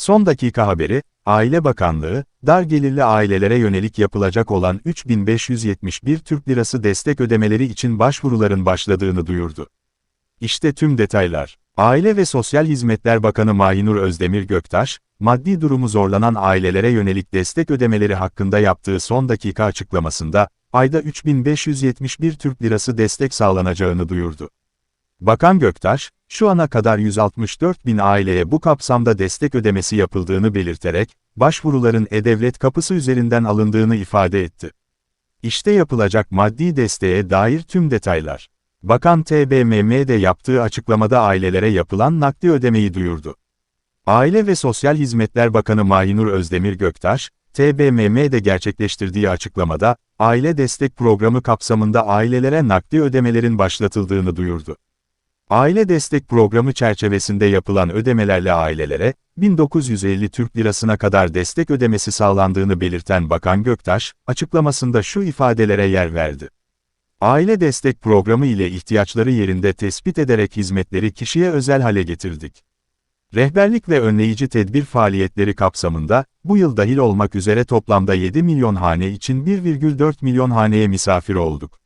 Son dakika haberi, Aile Bakanlığı, dar gelirli ailelere yönelik yapılacak olan 3571 Türk Lirası destek ödemeleri için başvuruların başladığını duyurdu. İşte tüm detaylar. Aile ve Sosyal Hizmetler Bakanı Mahinur Özdemir Göktaş, maddi durumu zorlanan ailelere yönelik destek ödemeleri hakkında yaptığı son dakika açıklamasında, ayda 3571 Türk Lirası destek sağlanacağını duyurdu. Bakan Göktaş, şu ana kadar 164 bin aileye bu kapsamda destek ödemesi yapıldığını belirterek, başvuruların E-Devlet kapısı üzerinden alındığını ifade etti. İşte yapılacak maddi desteğe dair tüm detaylar. Bakan TBMM'de yaptığı açıklamada ailelere yapılan nakdi ödemeyi duyurdu. Aile ve Sosyal Hizmetler Bakanı Mahinur Özdemir Göktaş, TBMM'de gerçekleştirdiği açıklamada, aile destek programı kapsamında ailelere nakdi ödemelerin başlatıldığını duyurdu. Aile destek programı çerçevesinde yapılan ödemelerle ailelere, 1950 Türk Lirasına kadar destek ödemesi sağlandığını belirten Bakan Göktaş, açıklamasında şu ifadelere yer verdi. Aile destek programı ile ihtiyaçları yerinde tespit ederek hizmetleri kişiye özel hale getirdik. Rehberlik ve önleyici tedbir faaliyetleri kapsamında, bu yıl dahil olmak üzere toplamda 7 milyon hane için 1,4 milyon haneye misafir olduk.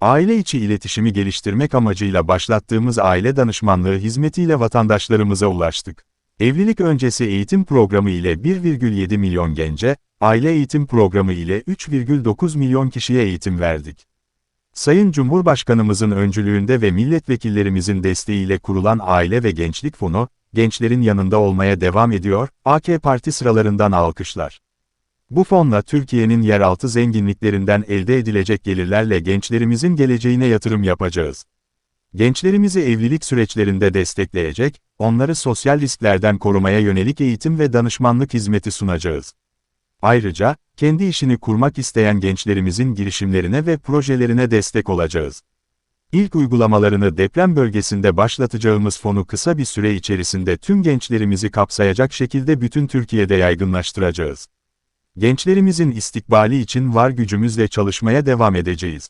Aile içi iletişimi geliştirmek amacıyla başlattığımız aile danışmanlığı hizmetiyle vatandaşlarımıza ulaştık. Evlilik öncesi eğitim programı ile 1,7 milyon gence, aile eğitim programı ile 3,9 milyon kişiye eğitim verdik. Sayın Cumhurbaşkanımızın öncülüğünde ve milletvekillerimizin desteğiyle kurulan Aile ve Gençlik Fonu, gençlerin yanında olmaya devam ediyor, AK Parti sıralarından alkışlar. Bu fonla Türkiye'nin yeraltı zenginliklerinden elde edilecek gelirlerle gençlerimizin geleceğine yatırım yapacağız. Gençlerimizi evlilik süreçlerinde destekleyecek, onları sosyal risklerden korumaya yönelik eğitim ve danışmanlık hizmeti sunacağız. Ayrıca, kendi işini kurmak isteyen gençlerimizin girişimlerine ve projelerine destek olacağız. İlk uygulamalarını deprem bölgesinde başlatacağımız fonu kısa bir süre içerisinde tüm gençlerimizi kapsayacak şekilde bütün Türkiye'de yaygınlaştıracağız. Gençlerimizin istikbali için var gücümüzle çalışmaya devam edeceğiz.